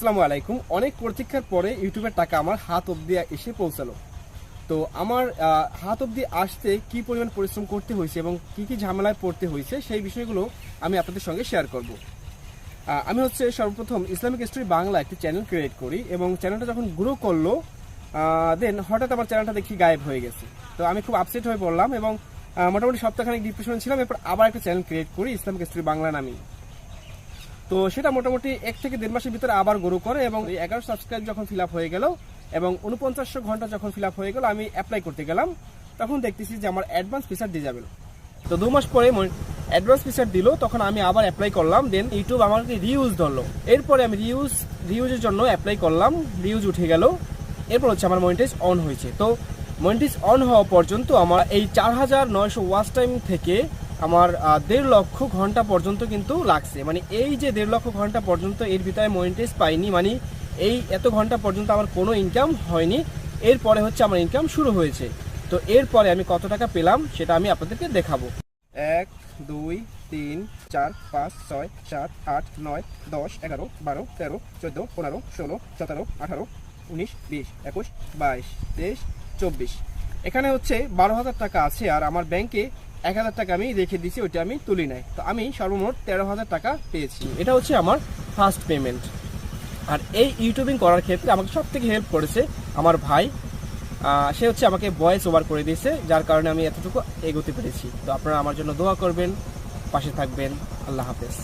আসসালামু আলাইকুম। অনেক প্রতীক্ষার পরে ইউটিউবের টাকা আমার হাত অবধি এসে পৌঁছালো। তো আমার হাত অবধি আসতে কি পরিমাণ পরিশ্রম করতে হয়েছে এবং কি কি ঝামেলায় পড়তে হয়েছে সেই বিষয়গুলো আমি আপনাদের সঙ্গে শেয়ার করব। আমি হচ্ছে সর্বপ্রথম ইসলামিক হিস্ট্রি বাংলা একটি চ্যানেল ক্রিয়েট করি এবং চ্যানেলটা যখন গ্রো করল দেন হঠাৎ আমার চ্যানেলটা দেখি গায়েব হয়ে গেছে। তো আমি খুব আপসেট হয়ে পড়লাম এবং মোটামুটি সপ্তাহখানিক ডিপ্রেশন ছিলাম, এরপর আবার একটা চ্যানেল ক্রিয়েট করি ইসলামিক হিস্ট্রি বাংলা নামে তো সেটা মোটামুটি এক থেকে দেড় মাসের ভিতরে আবার গ্রো করে এবং এগারো সাবস্ক্রাইব যখন ফিল আপ হয়ে গেল এবং উনপঞ্চাশশো ঘণ্টা যখন ফিল আপ হয়ে গেল, আমি অ্যাপ্লাই করতে গেলাম। তখন দেখতেছি যে আমার অ্যাডভান্স ফিচার যাবে। তো দু মাস পরে অ্যাডভান্স ফিচার দিল, তখন আমি আবার অ্যাপ্লাই করলাম। দেন ইউটিউব আমাকে রিউজ ধরলো। এরপরে আমি রিউজ রিউজের জন্য অ্যাপ্লাই করলাম। রিউজ উঠে গেল। এরপর হচ্ছে আমার মনিটাইজ অন হয়েছে। তো মনিটাইজ অন হওয়া পর্যন্ত আমার এই চার হাজার নয়শো ওয়াচ টাইম থেকে আমার দেড় লক্ষ ঘণ্টা পর্যন্ত কিন্তু লাগছে। মানে এই যে দেড় লক্ষ ঘণ্টা পর্যন্ত এর ভিতরে মনিটাইজ পাইনি মানে এই এত ঘণ্টা পর্যন্ত আমার কোনো ইনকাম হয়নি। এরপরে হচ্ছে আমার ইনকাম শুরু হয়েছে। তো এরপরে আমি কত টাকা পেলাম সেটা আমি আপনাদেরকে দেখাবো। এক, দুই, তিন, চার, পাঁচ, ছয়, সাত, আট, নয়, দশ, এগারো, বারো, তেরো, চোদ্দ, পনেরো, ষোলো, সতেরো, আঠারো, উনিশ, বিশ, একুশ, বাইশ, তেইশ, চব্বিশ। এখানে হচ্ছে বারো হাজার টাকা আছে আর আমার ব্যাংকে এক হাজার টাকা আমি রেখে দিয়েছি, ওইটা আমি তুলি নাই। তো আমি সর্বমোট তেরো হাজার টাকা পেয়েছি। এটা হচ্ছে আমার ফার্স্ট পেমেন্ট আর এই ইউটিউবিং করার ক্ষেত্রে আমাকে সব থেকে হেল্প করেছে আমার ভাই। সে হচ্ছে আমাকে ভয়েস ওভার করে দিয়েছে, যার কারণে আমি এতটুকু এগোতে পেরেছি। তো আপনারা আমার জন্য দোয়া করবেন, পাশে থাকবেন। আল্লাহ হাফেজ।